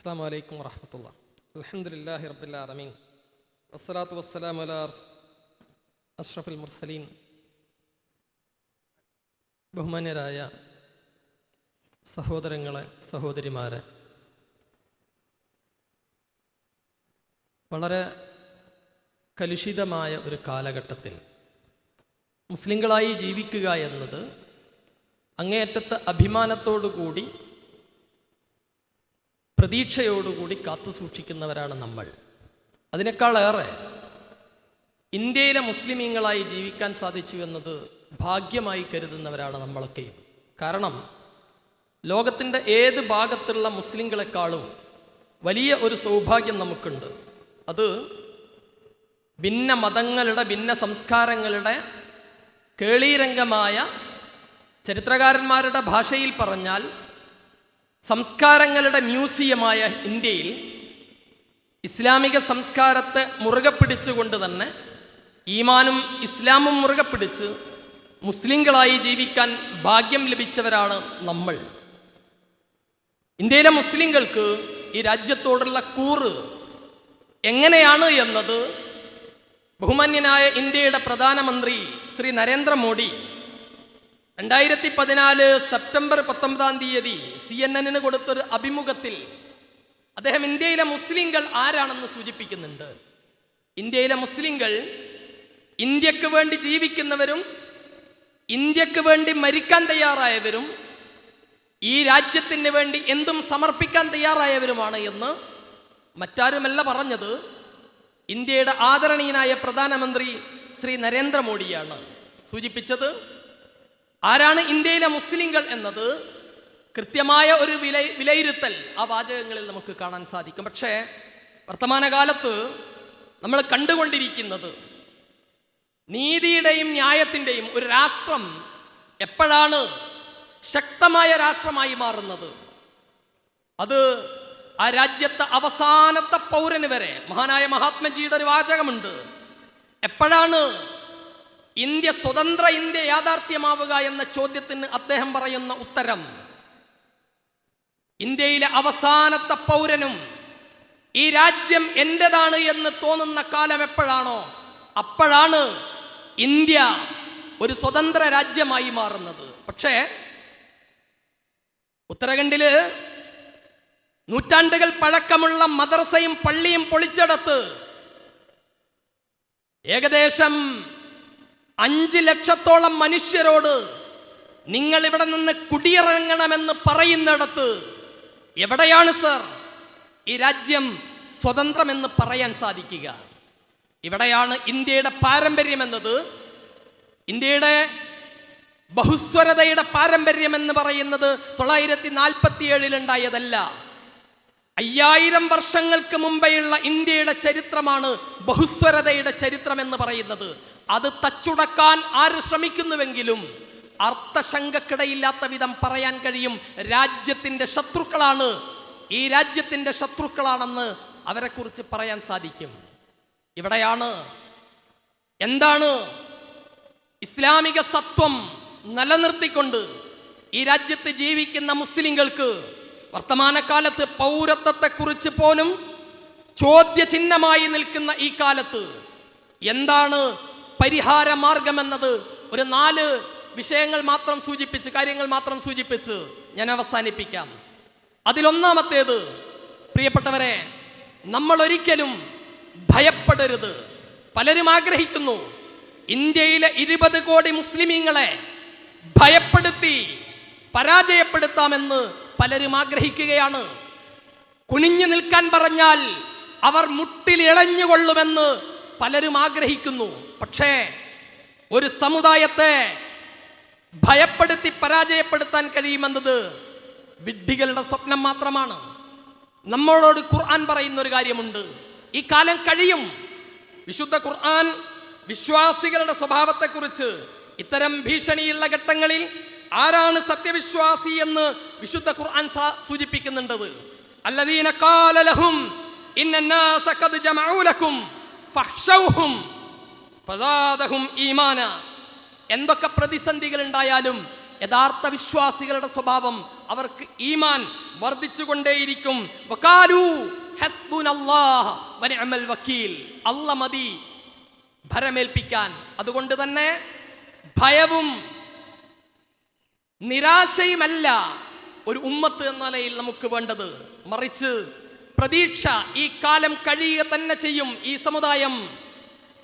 അസ്സാം വലൈക്കും വറഹമത്തുള്ള. അലഹമുല്ലാഹി റബ്ബുല്ലാലമീൻ വസ്സലാത്തു വസ്സലാം അല അഷ്റഫുൽ മുർസലീൻ. ബഹുമാന്യരായ സഹോദരങ്ങളെ സഹോദരിമാരെ. വളരെ കലുഷിതമായ ഒരു കാലഘട്ടത്തിൽ മുസ്ലിങ്ങളായി ജീവിക്കുക എന്നത് അങ്ങേയറ്റത്തെ അഭിമാനത്തോടു കൂടി പ്രതീക്ഷയോടുകൂടി കാത്തു സൂക്ഷിക്കുന്നവരാണ് നമ്മൾ. അതിനേക്കാളേറെ ഇന്ത്യയിലെ മുസ്ലിമീങ്ങളായി ജീവിക്കാൻ സാധിച്ചു എന്നത് ഭാഗ്യമായി കരുതുന്നവരാണ് നമ്മളൊക്കെയും കാരണം ലോകത്തിന്റെ ഏത് ഭാഗത്തുള്ള മുസ്ലിങ്ങളെക്കാളും വലിയ ഒരു സൗഭാഗ്യം നമുക്കുണ്ട്. അത് ഭിന്ന മതങ്ങളുടെ ഭിന്ന സംസ്കാരങ്ങളുടെ കേളീരംഗമായ ചരിത്രകാരന്മാരുടെ ഭാഷയിൽ പറഞ്ഞാൽ സംസ്കാരങ്ങളുടെ മ്യൂസിയമായ ഇന്ത്യയിൽ ഇസ്ലാമിക സംസ്കാരത്തെ മുറുകെ പിടിച്ചുകൊണ്ട് തന്നെ ഈമാനും ഇസ്ലാമും മുറുകെ പിടിച്ച് മുസ്ലിങ്ങളായി ജീവിക്കാൻ ഭാഗ്യം ലഭിച്ചവരാണ് നമ്മൾ. ഇന്ത്യയിലെ മുസ്ലിങ്ങൾക്ക് ഈ രാജ്യത്തോടുള്ള കൂറ് എങ്ങനെയാണ് എന്നത് ബഹുമാന്യനായ ഇന്ത്യയുടെ പ്രധാനമന്ത്രി ശ്രീ നരേന്ദ്രമോദി രണ്ടായിരത്തി പതിനാല് സെപ്റ്റംബർ പത്തൊമ്പതാം തീയതി സി എൻ എന്നിന് കൊടുത്തൊരു അഭിമുഖത്തിൽ അദ്ദേഹം ഇന്ത്യയിലെ മുസ്ലിങ്ങൾ ആരാണെന്ന് സൂചിപ്പിക്കുന്നുണ്ട്. ഇന്ത്യയിലെ മുസ്ലിങ്ങൾ ഇന്ത്യയ്ക്ക് വേണ്ടി ജീവിക്കുന്നവരും ഇന്ത്യയ്ക്ക് വേണ്ടി മരിക്കാൻ തയ്യാറായവരും ഈ രാജ്യത്തിന് വേണ്ടി എന്തും സമർപ്പിക്കാൻ തയ്യാറായവരുമാണ് എന്ന് മറ്റാരുമല്ല പറഞ്ഞത് ഇന്ത്യയുടെ ആദരണീയനായ പ്രധാനമന്ത്രി ശ്രീ നരേന്ദ്രമോദിയാണ് സൂചിപ്പിച്ചത്. ആരാണ് ഇന്ത്യയിലെ മുസ്ലിങ്ങൾ എന്നത് കൃത്യമായ ഒരു വില വിലയിരുത്തൽ ആ വാചകങ്ങളിൽ നമുക്ക് കാണാൻ സാധിക്കും. പക്ഷേ വർത്തമാനകാലത്ത് നമ്മൾ കണ്ടുകൊണ്ടിരിക്കുന്നത് നീതിയുടെയും ന്യായത്തിന്റെയും ഒരു രാഷ്ട്രം എപ്പോഴാണ് ശക്തമായ രാഷ്ട്രമായി മാറുന്നത്? അത് ആ രാജ്യത്തെ അവസാനത്തെ പൗരന് വരെ മഹാനായ മഹാത്മജിയുടെ ഒരു വാചകമുണ്ട്. എപ്പോഴാണ് ഇന്ത്യ സ്വതന്ത്ര ഇന്ത്യ യാഥാർത്ഥ്യമാവുക എന്ന ചോദ്യത്തിന് അദ്ദേഹം പറയുന്ന ഉത്തരം ഇന്ത്യയിലെ അവസാനത്തെ പൗരനും ഈ രാജ്യം എന്റേതാണ് എന്ന് തോന്നുന്ന കാലം എപ്പോഴാണോ അപ്പോഴാണ് ഇന്ത്യ ഒരു സ്വതന്ത്ര രാജ്യമായി മാറുന്നത്. പക്ഷേ ഉത്തരാഖണ്ഡിൽ നൂറ്റാണ്ടുകൾ പഴക്കമുള്ള മദ്രസയും പള്ളിയും പൊളിച്ചെടുത്ത് ഏകദേശം അഞ്ച് ലക്ഷത്തോളം മനുഷ്യരോട് നിങ്ങൾ ഇവിടെ നിന്ന് കുടിയിറങ്ങണമെന്ന് പറയുന്നിടത്ത് എവിടെയാണ് സർ ഈ രാജ്യം സ്വതന്ത്രമെന്ന് പറയാൻ സാധിക്കുക? ഇവിടെയാണ് ഇന്ത്യയുടെ പാരമ്പര്യം എന്നത് ഇന്ത്യയുടെ ബഹുസ്വരതയുടെ പാരമ്പര്യം എന്ന് പറയുന്നത് തൊള്ളായിരത്തി നാൽപ്പത്തി ഏഴിലുണ്ടായതല്ല അയ്യായിരം വർഷങ്ങൾക്ക് മുമ്പെയുള്ള ഇന്ത്യയുടെ ചരിത്രമാണ് ബഹുസ്വരതയുടെ ചരിത്രം എന്ന് പറയുന്നത്. അത് തച്ചുടക്കാൻ ആര് ശ്രമിക്കുന്നുവെങ്കിലും അർത്ഥശങ്കക്കിടയില്ലാത്ത വിധം പറയാൻ കഴിയും. രാജ്യത്തിന്റെ ശത്രുക്കളാണ്. ഈ രാജ്യത്തിന്റെ ശത്രുക്കളാണെന്ന് അവരെക്കുറിച്ച് പറയാൻ സാധിക്കും. ഇവിടെയാണ് എന്താണ് ഇസ്ലാമിക സത്വം നിലനിർത്തിക്കൊണ്ട് ഈ രാജ്യത്ത് ജീവിക്കുന്ന മുസ്ലിങ്ങൾക്ക് വർത്തമാനകാലത്ത് പൗരത്വത്തെക്കുറിച്ച് പോലും ചോദ്യചിഹ്നമായി നിൽക്കുന്ന ഈ കാലത്ത് എന്താണ് പരിഹാര മാർഗമെന്നത് ഒരു നാല് വിഷയങ്ങൾ മാത്രം സൂചിപ്പിച്ച് കാര്യങ്ങൾ മാത്രം സൂചിപ്പിച്ച് ഞാൻ അവസാനിപ്പിക്കാം. അതിലൊന്നാമത്തേത് പ്രിയപ്പെട്ടവരെ നമ്മൾ ഒരിക്കലും ഭയപ്പെടരുത്. പലരും ആഗ്രഹിക്കുന്നു ഇന്ത്യയിലെ ഇരുപത് കോടി മുസ്ലിമീങ്ങളെ ഭയപ്പെടുത്തി പരാജയപ്പെടുത്താമെന്ന് പലരും ആഗ്രഹിക്കുകയാണ്. കുനിഞ്ഞു നിൽക്കാൻ പറഞ്ഞാൽ അവർ മുട്ടിലിഴഞ്ഞുകൊള്ളുമെന്ന് പലരും ആഗ്രഹിക്കുന്നു. പക്ഷേ ഒരു സമുദായത്തെ ഭയപ്പെടുത്തി പരാജയപ്പെടുത്താൻ കഴിയുമെന്നത് വിഡ്ഢികളുടെ സ്വപ്നം മാത്രമാണ്. നമ്മളോട് ഖുർആൻ പറയുന്ന ഒരു കാര്യമുണ്ട്. ഈ കാലം കഴിയും. വിശുദ്ധ ഖുർആൻ വിശ്വാസികളുടെ സ്വഭാവത്തെക്കുറിച്ച് ഇത്തരം ഭീഷണിയുള്ള ഘട്ടങ്ങളിൽ ആരാണ് സത്യവിശ്വാസി എന്ന് വിശുദ്ധ ഖുർആൻ സൂചിപ്പിക്കുന്നുണ്ടത്. അല്ലദീന കാലലഹും ഇന്നന്നാസ ഫസാദഹും ഈമാന. എന്തൊക്കെ പ്രതിസന്ധികൾ ഉണ്ടായാലും യഥാർത്ഥ വിശ്വാസികളുടെ സ്വഭാവം അവർക്ക് ഈമാൻ വർദ്ധിച്ചുകൊണ്ടേയിരിക്കും. വക്കീൽ. അല്ല മതി ഭരമേൽപ്പിക്കാൻ. അതുകൊണ്ട് തന്നെ ഭയവും നിരാശയുമല്ല ഒരു ഉമ്മത്ത് എന്ന നിലയിൽ നമുക്ക് വേണ്ടത്. മറിച്ച് പ്രതീക്ഷ ഈ കാലം കഴിയുക തന്നെ ചെയ്യും ഈ സമുദായം.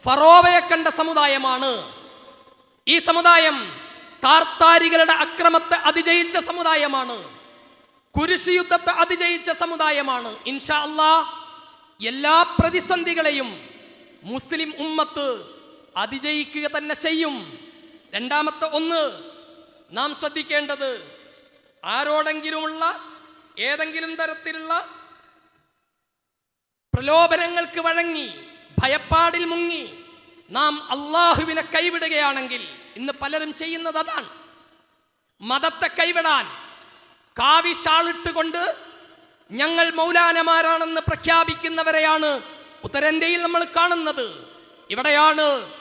ഫറോവയെ കണ്ട സമുദായമാണ്. ഈ സമുദായം കാർത്താരികളുടെ അക്രമത്തെ അതിജയിച്ച സമുദായമാണ്. കുരിശി യുദ്ധത്തെ അതിജയിച്ച സമുദായമാണ്. ഇൻഷാ അല്ലാ എല്ലാ പ്രതിസന്ധികളെയും മുസ്ലിം ഉമ്മത്ത് അതിജയിക്കുക തന്നെ ചെയ്യും. രണ്ടാമത്തെ ഒന്ന് നാം ശ്രദ്ധിക്കേണ്ടത് ആരോടെങ്കിലുമുള്ള ഏതെങ്കിലും തരത്തിലുള്ള പ്രലോഭനങ്ങൾക്ക് വഴങ്ങി ഭയപ്പാടിൽ മുങ്ങി നാം അള്ളാഹുവിനെ കൈവിടുകയാണെങ്കിൽ ഇന്ന് പലരും ചെയ്യുന്നത് അതാണ്. മതത്തെ കൈവിടാൻ കാവിഷാളിട്ടുകൊണ്ട് ഞങ്ങൾ മൗലാനമാരാണെന്ന് പ്രഖ്യാപിക്കുന്നവരെയാണ് ഉത്തരേന്ത്യയിൽ നമ്മൾ കാണുന്നത്. ഇവിടെയാണ്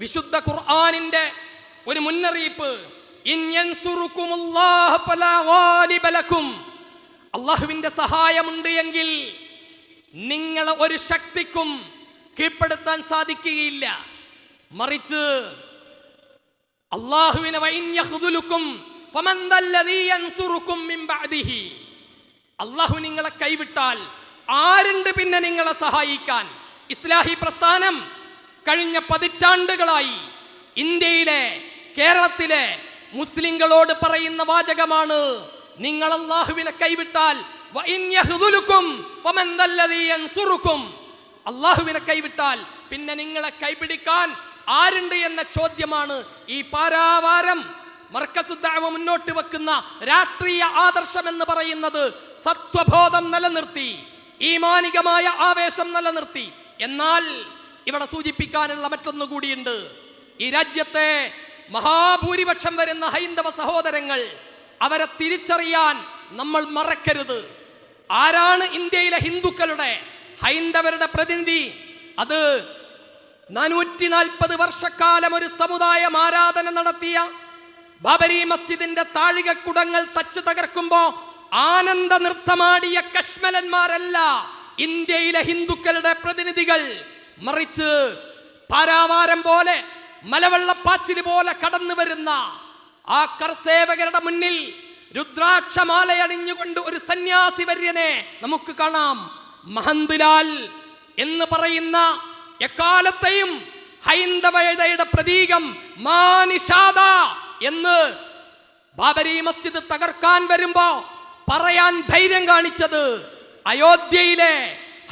വിശുദ്ധ ഖുർആാനിന്റെ ഒരു മുന്നറിയിപ്പ്. അള്ളാഹുവിന്റെ സഹായമുണ്ട് എങ്കിൽ നിങ്ങളെ ഒരു ശക്തിക്കും കീഴ്പ്പെടുത്താൻ സാധിക്കുകയില്ല. മറിച്ച് അള്ളാഹുവിനെ അള്ളാഹു നിങ്ങളെ കൈവിട്ടാൽ ആരുണ്ട് പിന്നെ നിങ്ങളെ സഹായിക്കാൻ? ഇസ്ലാഹി പ്രസ്ഥാനം കഴിഞ്ഞ പതിറ്റാണ്ടുകളായി ഇന്ത്യയിലെ കേരളത്തിലെ മുസ്ലിങ്ങളോട് പറയുന്ന വാചകമാണ് നിങ്ങൾ അള്ളാഹുവിനെ കൈവിട്ടാൽ അള്ളാഹുവിനെ കൈവിട്ടാൽ പിന്നെ നിങ്ങളെ കൈപിടിക്കാൻ ആരുണ്ട് എന്ന ചോദ്യമാണ് ഈ പാരാവാരം. മർക്കസുദ്ധാവ മുന്നോട്ട് വെക്കുന്ന രാഷ്ട്രീയ ആദർശം എന്ന് പറയുന്നത് സത്വബോധം നിലനിർത്തി ഈമാനികമായ ആവേശം നിലനിർത്തി. എന്നാൽ ഇവിടെ സൂചിപ്പിക്കാനുള്ള മറ്റൊന്നു കൂടിയുണ്ട്. ഈ രാജ്യത്തെ മഹാഭൂരിപക്ഷം വരുന്ന ഹൈന്ദവ സഹോദരങ്ങൾ അവരെ തിരിച്ചറിയാൻ നമ്മൾ മറക്കരുത്. ആരാണ് ഇന്ത്യയിലെ ഹിന്ദുക്കളുടെ ഹൈന്ദവരുടെ പ്രതിനിധി? അത് നാനൂറ്റി നാൽപ്പത് വർഷക്കാലം ഒരു സമുദായം ആരാധന നടത്തിയ ബാബരി മസ്ജിദിന്റെ താഴികക്കുടങ്ങൾ തച്ചു തകർക്കുമ്പോ ആനന്ദ നൃത്തമാടിയ കശ്മലന്മാരല്ല ഇന്ത്യയിലെ ഹിന്ദുക്കളുടെ പ്രതിനിധികൾ. മറിച്ച് പാരാവാരം പോലെ മലവെള്ളപ്പാച്ചിൽ പോലെ കടന്നു വരുന്ന ആ കർസേവകരുടെ മുന്നിൽ രുദ്രാക്ഷമാലയണിഞ്ഞുകൊണ്ട് ഒരു സന്യാസി വര്യനെ നമുക്ക് കാണാം. മഹന്തിലാൽ എന്ന് പറയുന്ന എക്കാലത്തെയും ഹൈന്ദവതയുടെ പ്രതീകം മാനിഷാദ എന്ന് ബാബരി മസ്ജിദ് തകർക്കാൻ വരുമ്പോ പറയാൻ ധൈര്യം കാണിച്ചത് അയോധ്യയിലെ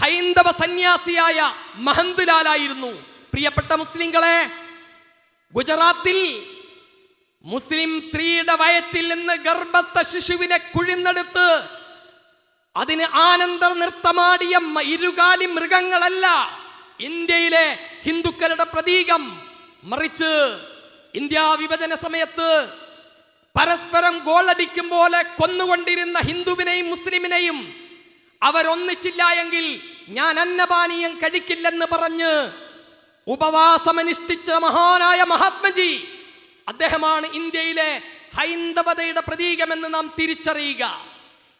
ഹൈന്ദവ സന്യാസിയായ മഹന്തുലാലായിരുന്നു. പ്രിയപ്പെട്ട മുസ്ലിങ്ങളെ ഗുജറാത്തിൽ മുസ്ലിം സ്ത്രീയുടെ വയറ്റിൽ നിന്ന് ഗർഭസ്ഥ ശിശുവിനെ കുഴിന്നെടുത്ത് അതിന് ആനന്ദ നൃത്തമാടിയ ഇരുകാലി മൃഗങ്ങളല്ല ഇന്ത്യയിലെ ഹിന്ദുക്കളുടെ പ്രതീകം. മറിച്ച് ഇന്ത്യ വിഭജന സമയത്ത് പരസ്പരം ഗോളടിക്കും പോലെ കൊന്നുകൊണ്ടിരുന്ന ഹിന്ദുവിനെയും മുസ്ലിമിനെയും അവരൊന്നിച്ചില്ല എങ്കിൽ ഞാൻ അന്നപാനീയം കഴിക്കില്ലെന്ന് പറഞ്ഞ് ഉപവാസമനുഷ്ഠിച്ച മഹാനായ മഹാത്മജി അദ്ദേഹമാണ് ഇന്ത്യയിലെ ഹൈന്ദവതയുടെ പ്രതീകമെന്ന് നാം തിരിച്ചറിയുക.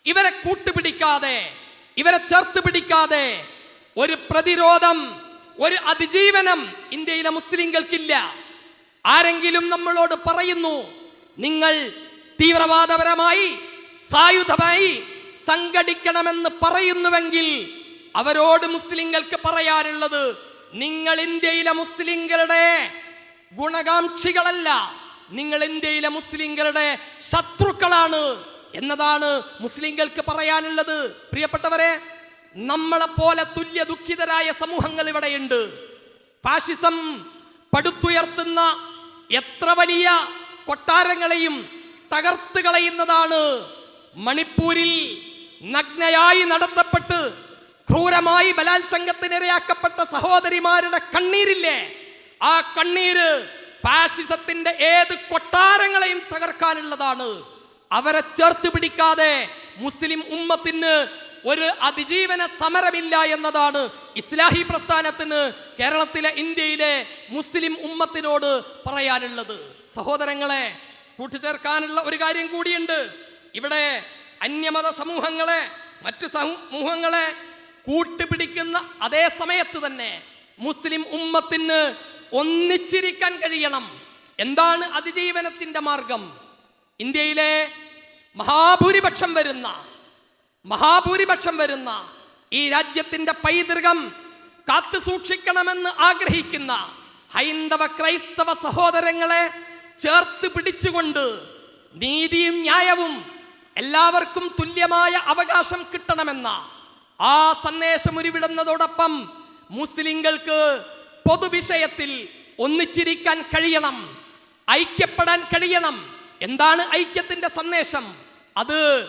ഇവരെ കൂട്ടുപിടിക്കാതെ ഇവരെ ചേർത്ത് പിടിക്കാതെ ഒരു പ്രതിരോധം ഒരു അതിജീവനം ഇന്ത്യയിലെ മുസ്ലിങ്ങൾക്കില്ല ആരെങ്കിലും നമ്മളോട് പറയുന്നു നിങ്ങൾ തീവ്രവാദപരമായി സായുധമായി സംഘടിക്കണമെന്ന് പറയുന്നുവെങ്കിൽ അവരോട് മുസ്ലിങ്ങൾക്ക് പറയാനുള്ളത് നിങ്ങൾ ഇന്ത്യയിലെ മുസ്ലിങ്ങളുടെ ഗുണകാംക്ഷികളല്ല. നിങ്ങൾ ഇന്ത്യയിലെ മുസ്ലിങ്ങളുടെ ശത്രുക്കളാണ് എന്നതാണ് മുസ്ലിങ്ങൾക്ക് പറയാനുള്ളത്. പ്രിയപ്പെട്ടവരെ നമ്മളെപ്പോലെ തുല്യ ദുഃഖിതരായ സമൂഹങ്ങൾ ഇവിടെയുണ്ട്. ഫാഷിസം പടുത്തുയർത്തുന്ന എത്ര വലിയ കൊട്ടാരങ്ങളെയും തകർത്ത് കളയുന്നതാണ്. മണിപ്പൂരിൽ നഗ്നയായി നടത്തപ്പെട്ട് ക്രൂരമായി ബലാത്സംഗത്തിനിരയാക്കപ്പെട്ട സഹോദരിമാരുടെ കണ്ണീരില്ലേ? ആ കണ്ണീര് ഫാഷിസത്തിന്റെ ഏത് കൊട്ടാരങ്ങളെയും തകർക്കാനുള്ളതാണ്. അവരെ ചേർത്ത് പിടിക്കാതെ മുസ്ലിം ഉമ്മത്തിന് ഒരു അതിജീവന സമരമില്ല എന്നതാണ് ഇസ്ലാഹി പ്രസ്ഥാനത്തിന് കേരളത്തിലെ ഇന്ത്യയിലെ മുസ്ലിം ഉമ്മത്തിനോട് പറയാനുള്ളത്. സഹോദരങ്ങളെ കൂട്ടിച്ചേർക്കാനുള്ള ഒരു കാര്യം കൂടിയുണ്ട്. ഇവിടെ അന്യമത സമൂഹങ്ങളെ മറ്റു സമൂഹങ്ങളെ കൂട്ടുപിടിക്കുന്ന അതേ സമയത്ത് തന്നെ മുസ്ലിം ഉമ്മത്തിന് ഒന്നിച്ചിരിക്കാൻ കഴിയണം. എന്താണ് അതിജീവനത്തിന്റെ മാർഗം? ഇന്ത്യയിലെ മഹാഭൂരിപക്ഷം വരുന്ന മഹാഭൂരിപക്ഷം വരുന്ന ഈ രാജ്യത്തിന്റെ പൈതൃകം കാത്തു സൂക്ഷിക്കണമെന്ന് ആഗ്രഹിക്കുന്ന ഹൈന്ദവ ക്രൈസ്തവ സഹോദരങ്ങളെ ചേർത്ത് പിടിച്ചുകൊണ്ട് നീതിയും ന്യായവും എല്ലാവർക്കും തുല്യമായ അവകാശം കിട്ടണമെന്ന ആ സന്ദേശം ഉരുവിടുന്നതോടൊപ്പം മുസ്ലിങ്ങൾക്ക് പൊതുവിഷയത്തിൽ ഒന്നിച്ചിരിക്കാൻ കഴിയണം ഐക്യപ്പെടാൻ കഴിയണം. എന്താണ് ഐക്യത്തിന്റെ സന്ദേശം? അത്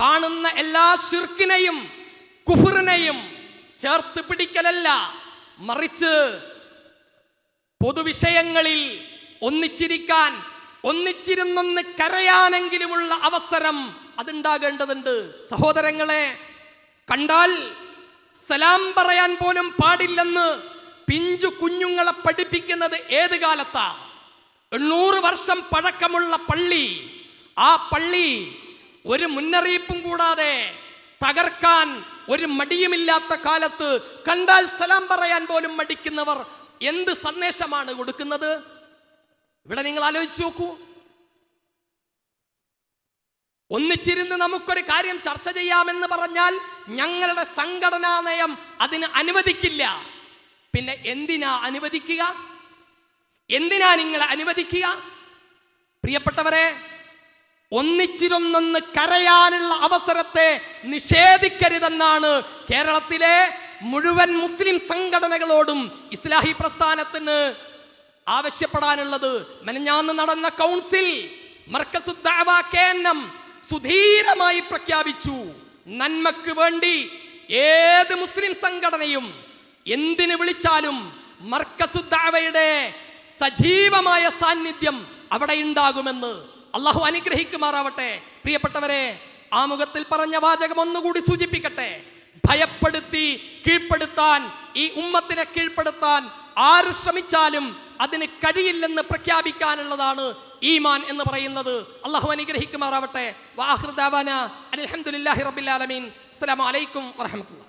കാണുന്ന എല്ലാ ഷിർക്കിനെയും കുഫറിനെയും ചേർത്ത് പിടിക്കലല്ല. മറിച്ച് പൊതുവിഷയങ്ങളിൽ ഒന്നിച്ചിരിക്കാൻ ഒന്നിച്ചിരുന്നൊന്ന് കരയാനെങ്കിലുമുള്ള അവസരം അതുണ്ടാകേണ്ടതുണ്ട്. സഹോദരങ്ങളെ കണ്ടാൽ സലാം പറയാൻ പോലും പാടില്ലെന്ന് പിഞ്ചു കുഞ്ഞുങ്ങളെ പഠിപ്പിക്കുന്നത് ഏത് കാലത്താ? എണ്ണൂറ് വർഷം പഴക്കമുള്ള പള്ളി. ആ പള്ളി ഒരു മുന്നറിയിപ്പും കൂടാതെ തകർക്കാൻ ഒരു മടിയുമില്ലാത്ത കാലത്ത് കണ്ടാൽ സലാം പറയാൻ പോലും മടിക്കുന്നവർ എന്ത് സന്ദേശമാണ് കൊടുക്കുന്നത്? ഇവിടെ നിങ്ങൾ ആലോചിച്ച് നോക്കൂ. ഒന്നിച്ചിരുന്ന് നമുക്കൊരു കാര്യം ചർച്ച ചെയ്യാമെന്ന് പറഞ്ഞാൽ ഞങ്ങളുടെ സംഘടനാ നയം അതിന് അനുവദിക്കില്ല. പിന്നെ എന്തിനാ അനുവദിക്കുക? എന്തിനാ നിങ്ങൾ അനുവദിക്കുക? പ്രിയപ്പെട്ടവരെ ഒന്നിച്ചിരുന്നൊന്ന് കരയാനുള്ള അവസരത്തെ നിഷേധിക്കരുതെന്നാണ് കേരളത്തിലെ മുഴുവൻ മുസ്ലിം സംഘടനകളോടും ഇസ്ലാഹി പ്രസ്ഥാനത്തിന് ആവശ്യപ്പെടാനുള്ളത്. മെനഞ്ഞാന്ന് നടന്ന കൗൺസിൽ മർക്കസുദ്ദഅവ കേന്നം സുധീരമായി പ്രഖ്യാപിച്ചു. നന്മക്ക് വേണ്ടി ഏത് മുസ്ലിം സംഘടനയും എന്തിനു വിളിച്ചാലും മർക്കസുദ്ദാവയുടെ സജീവമായ സാന്നിധ്യം അവിടെ ഉണ്ടാകുമെന്ന് അള്ളാഹു അനുഗ്രഹിക്കുമാറാവട്ടെ. പ്രിയപ്പെട്ടവരെ ആമുഖത്തിൽ പറഞ്ഞ വാചകം ഒന്നുകൂടി സൂചിപ്പിക്കട്ടെ. ഭയപ്പെടുത്തി കീഴ്പ്പെടുത്താൻ ഈ ഉമ്മത്തിനെ കീഴ്പ്പെടുത്താൻ ആര് ശ്രമിച്ചാലും അതിന് കഴിയില്ലെന്ന് പ്രഖ്യാപിക്കാനുള്ളതാണ് ഈമാൻ എന്ന് പറയുന്നത്. അള്ളാഹു അനുഗ്രഹിക്കുമാറാവട്ടെ. വാഹൃദാവാന അലഹമുല്ലാഹി റബിൻ അസ്സലാമു അലൈക്കും വറഹമത്തുള്ള